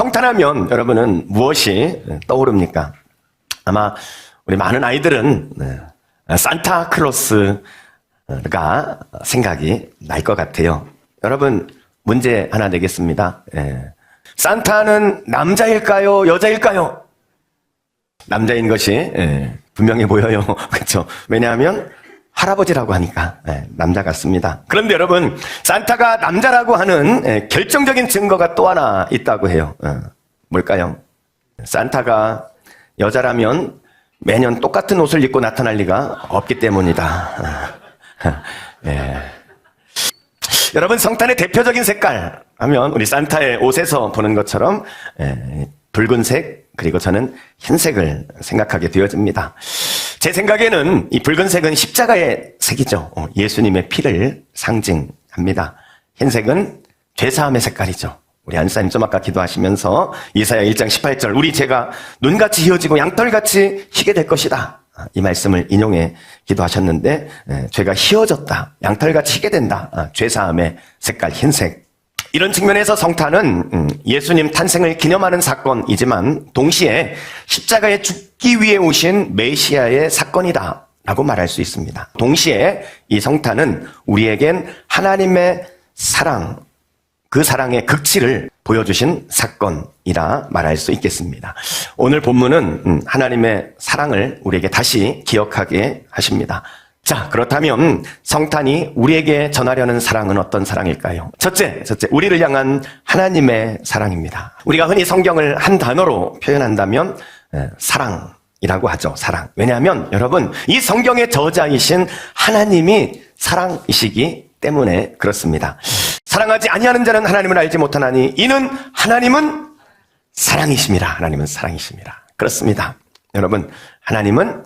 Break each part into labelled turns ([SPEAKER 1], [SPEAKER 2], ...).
[SPEAKER 1] 성탄하면 여러분은 무엇이 떠오릅니까? 아마 우리 많은 아이들은 네, 산타클로스가 생각이 날 것 같아요. 여러분 문제 하나 내겠습니다. 예. 산타는 남자일까요? 여자일까요? 남자인 것이 예, 분명해 보여요. 그렇죠? 왜냐하면 할아버지라고 하니까 예, 남자 같습니다. 그런데 여러분 산타가 남자라고 하는 예, 결정적인 증거가 또 하나 있다고 해요. 어, 뭘까요? 산타가 여자라면 매년 똑같은 옷을 입고 나타날 리가 없기 때문이다. 어, 예. 여러분 성탄의 대표적인 색깔 하면 우리 산타의 옷에서 보는 것처럼 예, 붉은색 그리고 저는 흰색을 생각하게 되어집니다. 제 생각에는 이 붉은색은 십자가의 색이죠. 어, 예수님의 피를 상징합니다. 흰색은 죄사함의 색깔이죠. 우리 안사님 좀 아까 기도하시면서 이사야 1장 18절 우리 죄가 눈같이 희어지고 양털같이 희게 될 것이다. 아, 이 말씀을 인용해 기도하셨는데 에, 죄가 희어졌다. 양털같이 희게 된다. 아, 죄사함의 색깔 흰색. 이런 측면에서 성탄은 음, 예수님 탄생을 기념하는 사건이지만 동시에 십자가에 죽기 위해 오신 메시아의 사건이다. 라고 말할 수 있습니다. 동시에 이 성탄은 우리에겐 하나님의 사랑, 그 사랑의 극치를 보여주신 사건이라 말할 수 있겠습니다. 오늘 본문은 음, 하나님의 사랑을 우리에게 다시 기억하게 하십니다. 자, 그렇다면 성탄이 우리에게 전하려는 사랑은 어떤 사랑일까요? 첫째, 첫째, 우리를 향한 하나님의 사랑입니다. 우리가 흔히 성경을 한 단어로 표현한다면 에, 사랑 이라고 하죠. 사랑. 왜냐하면 여러분, 이 성경의 저자이신 하나님이 사랑이시기 때문에 그렇습니다. 사랑하지 아니하는 자는 하나님을 알지 못하나니 이는 하나님은 사랑이십니다. 하나님은 사랑이십니다. 그렇습니다. 여러분, 하나님은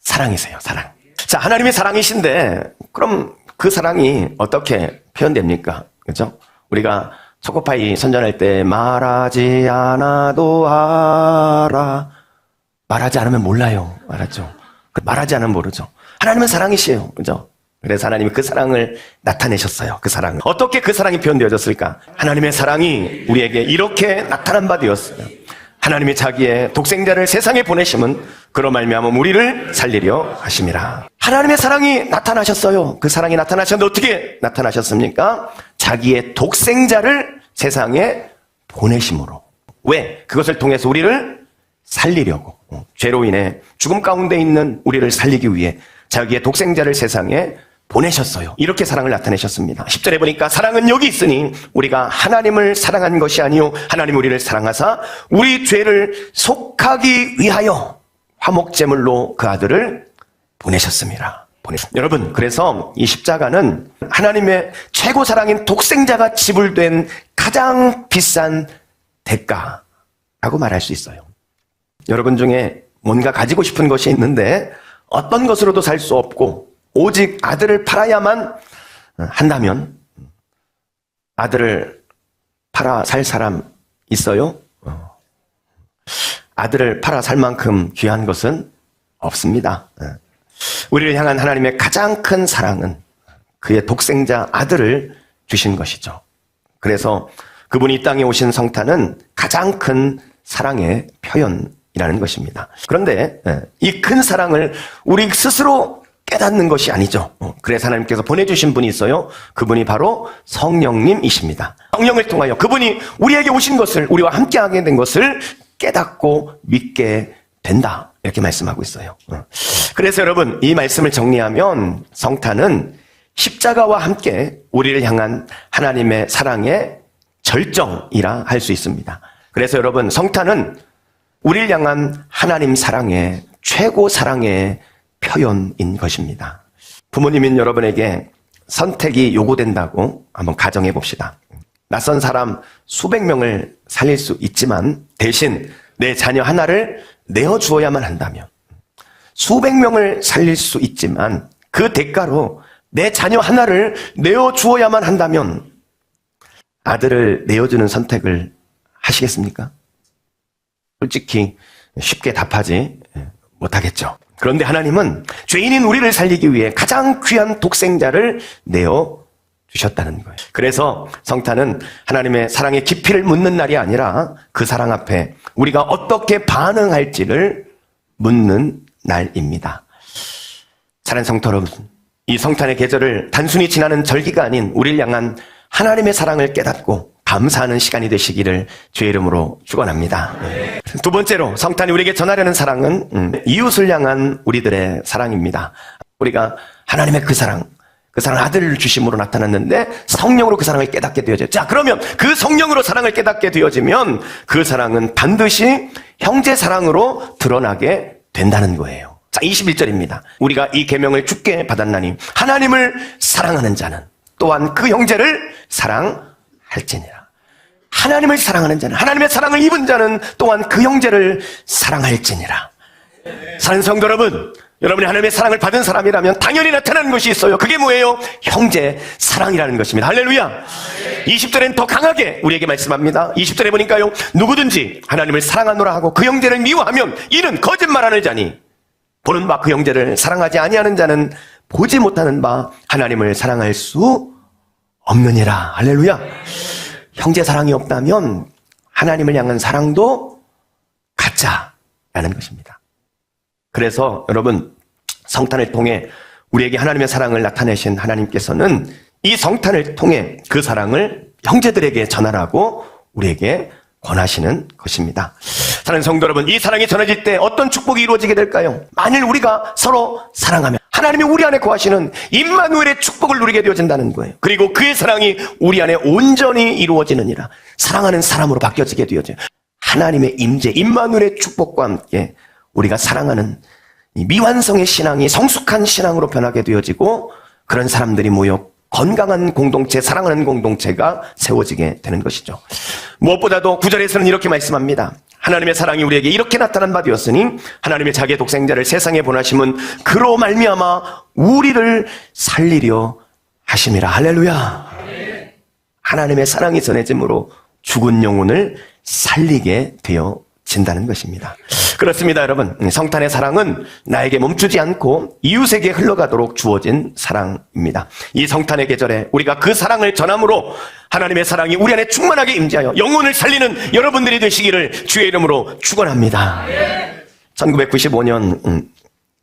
[SPEAKER 1] 사랑이세요. 사랑. 자, 하나님이 사랑이신데 그럼 그 사랑이 어떻게 표현됩니까? 그죠? 우리가 초코파이 선전할 때 말하지 않아도 알아. 말하지 않으면 몰라요. 알았죠? 그 말하지 않으면 모르죠. 하나님은 사랑이시에요. 그죠? 그래서 하나님이 그 사랑을 나타내셨어요. 그 사랑을. 어떻게 그 사랑이 표현되어졌을까? 하나님의 사랑이 우리에게 이렇게 나타난 바 되었어요. 하나님이 자기의 독생자를 세상에 보내심은 그로 말미암아 우리를 살리려 하심이라. 하나님의 사랑이 나타나셨어요. 그 사랑이 나타나셨는데 어떻게 나타나셨습니까? 자기의 독생자를 세상에 보내심으로. 왜? 그것을 통해서 우리를 살리려고. 어, 죄로 인해 죽음 가운데 있는 우리를 살리기 위해 자기의 독생자를 세상에 보내셨어요. 이렇게 사랑을 나타내셨습니다. 10절에 보니까 사랑은 여기 있으니 우리가 하나님을 사랑한 것이 아니요 하나님 우리를 사랑하사 우리 죄를 속하기 위하여 화목제물로 그 아들을 보내셨습니다. 보내셨... 여러분 그래서 이 십자가는 하나님의 최고 사랑인 독생자가 지불된 가장 비싼 대가라고 말할 수 있어요. 여러분 중에 뭔가 가지고 싶은 것이 있는데 어떤 것으로도 살 수 없고 오직 아들을 팔아야만 한다면 아들을 팔아 살 사람 있어요? 어. 아들을 팔아 살 만큼 귀한 것은 없습니다. 어. 우리를 향한 하나님의 가장 큰 사랑은 그의 독생자 아들을 주신 것이죠. 그래서 그분이 이 땅에 오신 성탄은 가장 큰 사랑의 표현이라는 것입니다. 그런데 이 큰 사랑을 우리 스스로 깨닫는 것이 아니죠. 어, 그래서 하나님께서 보내주신 분이 있어요. 그분이 바로 성령님이십니다. 성령을 통하여 그분이 우리에게 오신 것을, 우리와 함께하게 된 것을 깨닫고 믿게 된다. 이렇게 말씀하고 있어요. 어. 그래서 여러분, 이 말씀을 정리하면 성탄은 십자가와 함께 우리를 향한 하나님의 사랑의 절정이라 할 수 있습니다. 그래서 여러분, 성탄은 우리를 향한 하나님 사랑의 최고 사랑의 표현인 것입니다. 부모님인 여러분에게 선택이 요구된다고 한번 가정해 봅시다. 낯선 사람 수백 명을 살릴 수 있지만 대신 내 자녀 하나를 내어 주어야만 한다면 수백 명을 살릴 수 있지만 그 대가로 내 자녀 하나를 내어 주어야만 한다면 아들을 내어주는 선택을 하시겠습니까? 솔직히 쉽게 답하지 못하겠죠. 그런데 하나님은 죄인인 우리를 살리기 위해 가장 귀한 독생자를 내어 주셨다는 거예요. 그래서 성탄은 하나님의 사랑의 깊이를 묻는 날이 아니라 그 사랑 앞에 우리가 어떻게 반응할지를 묻는 날입니다. 사랑하는 성도 여러분, 이 성탄의 계절을 단순히 지나는 절기가 아닌 우리를 향한 하나님의 사랑을 깨닫고 감사하는 시간이 되시기를 주의 이름으로 축원합니다. 두 번째로 성탄이 우리에게 전하려는 사랑은 음, 이웃을 향한 우리들의 사랑입니다. 우리가 하나님의 그 사랑, 그 사랑 아들을 주심으로 나타났는데 성령으로 그 사랑을 깨닫게 되어져요. 자, 그러면 그 성령으로 사랑을 깨닫게 되어지면 그 사랑은 반드시 형제 사랑으로 드러나게 된다는 거예요. 자, 21절입니다. 우리가 이 계명을 주께 받았나니 하나님을 사랑하는 자는 또한 그 형제를 사랑할지니라. 하나님을 사랑하는 자는 하나님의 사랑을 입은 자는 또한 그 형제를 사랑할지니라. 사는 성도 여러분, 여러분이 하나님의 사랑을 받은 사람이라면 당연히 나타나는 것이 있어요. 그게 뭐예요? 형제 사랑이라는 것입니다. 할렐루야. 20절엔 더 강하게 우리에게 말씀합니다. 20절에 보니까요. 누구든지 하나님을 사랑하노라 하고 그 형제를 미워하면 이는 거짓말하는 자니 보는 바 그 형제를 사랑하지 아니하는 자는 보지 못하는 바 하나님을 사랑할 수 없느니라. 할렐루야. 형제 사랑이 없다면 하나님을 향한 사랑도 가짜라는 것입니다. 그래서 여러분 성탄을 통해 우리에게 하나님의 사랑을 나타내신 하나님께서는 이 성탄을 통해 그 사랑을 형제들에게 전하라고 우리에게 권하시는 것입니다. 사랑하는 성도 여러분, 이 사랑이 전해질 때 어떤 축복이 이루어지게 될까요? 만일 우리가 서로 사랑하면 하나님이 우리 안에 거하시는 임마누엘의 축복을 누리게 되어진다는 거예요. 그리고 그의 사랑이 우리 안에 온전히 이루어지느니라. 사랑하는 사람으로 바뀌어지게 되어져요. 하나님의 임재, 임마누엘의 축복과 함께 우리가 사랑하는 이 미완성의 신앙이 성숙한 신앙으로 변하게 되어지고 그런 사람들이 모여 건강한 공동체, 사랑하는 공동체가 세워지게 되는 것이죠. 무엇보다도 구절에서는 이렇게 말씀합니다. 하나님의 사랑이 우리에게 이렇게 나타난 바 되었으니 하나님의 자기의 독생자를 세상에 보내심은 그로 말미암아 우리를 살리려 하심이라. 할렐루야. 하나님의 사랑이 전해짐으로 죽은 영혼을 살리게 되어진다는 것입니다. 그렇습니다, 여러분. 성탄의 사랑은 나에게 멈추지 않고 이웃에게 흘러가도록 주어진 사랑입니다. 이 성탄의 계절에 우리가 그 사랑을 전함으로 하나님의 사랑이 우리 안에 충만하게 임재하여 영혼을 살리는 여러분들이 되시기를 주의 이름으로 축원합니다. 1995년 음,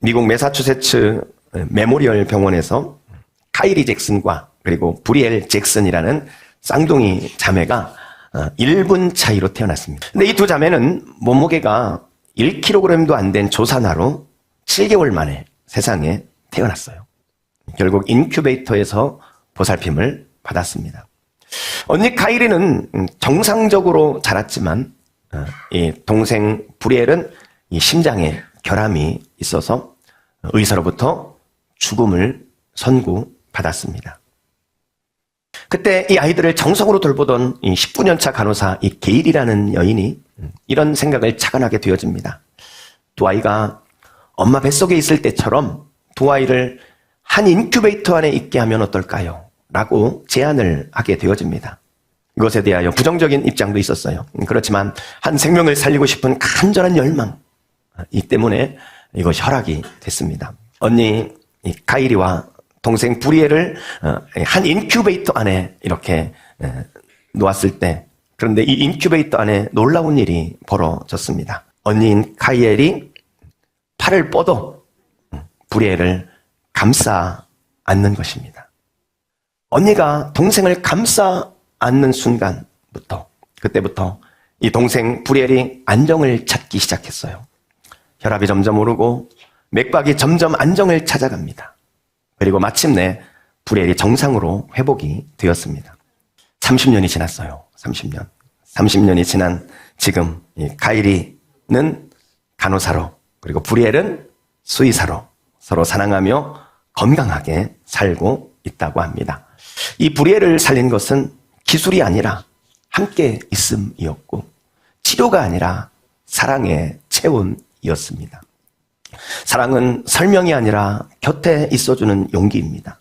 [SPEAKER 1] 미국 매사추세츠 메모리얼 병원에서 카이리 잭슨과 그리고 브리엘 잭슨이라는 쌍둥이 자매가 1분 차이로 태어났습니다. 근데 이 두 자매는 몸무게가 1kg도 안 된 조산아로 7개월 만에 세상에 태어났어요. 결국 인큐베이터에서 보살핌을 받았습니다. 언니 카이리는 정상적으로 자랐지만 어, 이 동생 브리엘은 이 심장에 결함이 있어서 의사로부터 죽음을 선고받았습니다. 그때 이 아이들을 정성으로 돌보던 이 19년차 간호사 이 게일이라는 여인이 이런 생각을 착안하게 되어집니다. 두 아이가 엄마 뱃속에 있을 때처럼 두 아이를 한 인큐베이터 안에 있게 하면 어떨까요? 라고 제안을 하게 되어집니다. 이것에 대하여 부정적인 입장도 있었어요. 그렇지만 한 생명을 살리고 싶은 간절한 열망, 이 때문에 이것이 허락이 됐습니다. 언니 가이리와 동생 브리에를 어, 한 인큐베이터 안에 이렇게 놓았을 때 그런데 이 인큐베이터 안에 놀라운 일이 벌어졌습니다. 언니인 카이엘이 팔을 뻗어 브리에를 감싸 안는 것입니다. 언니가 동생을 감싸 안는 순간부터 그때부터 이 동생 브리엘이 안정을 찾기 시작했어요. 혈압이 점점 오르고 맥박이 점점 안정을 찾아갑니다. 그리고 마침내 브리엘이 정상으로 회복이 되었습니다. 30년이 지났어요. 30년. 30년이 지난 지금 가일이는 간호사로 그리고 브리엘은 수의사로 서로 사랑하며 건강하게 살고 있다고 합니다. 이 브리엘을 살린 것은 기술이 아니라 함께 있음이었고 치료가 아니라 사랑의 체온이었습니다. 사랑은 설명이 아니라 곁에 있어주는 용기입니다.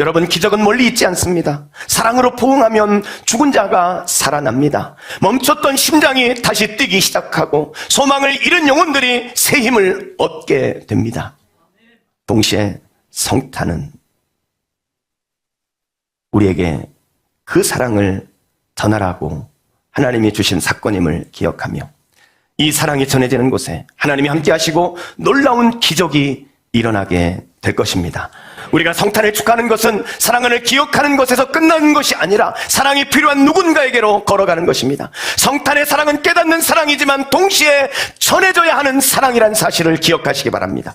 [SPEAKER 1] 여러분, 기적은 멀리 있지 않습니다. 사랑으로 포옹하면 죽은 자가 살아납니다. 멈췄던 심장이 다시 뛰기 시작하고 소망을 잃은 영혼들이 새 힘을 얻게 됩니다. 동시에 성탄은 우리에게 그 사랑을 전하라고 하나님이 주신 사건임을 기억하며 이 사랑이 전해지는 곳에 하나님이 함께 하시고 놀라운 기적이 일어나게 될 것입니다. 우리가 성탄을 축하하는 것은 사랑을 기억하는 것에서 끝나는 것이 아니라 사랑이 필요한 누군가에게로 걸어가는 것입니다. 성탄의 사랑은 깨닫는 사랑이지만 동시에 전해져야 하는 사랑이란 사실을 기억하시기 바랍니다.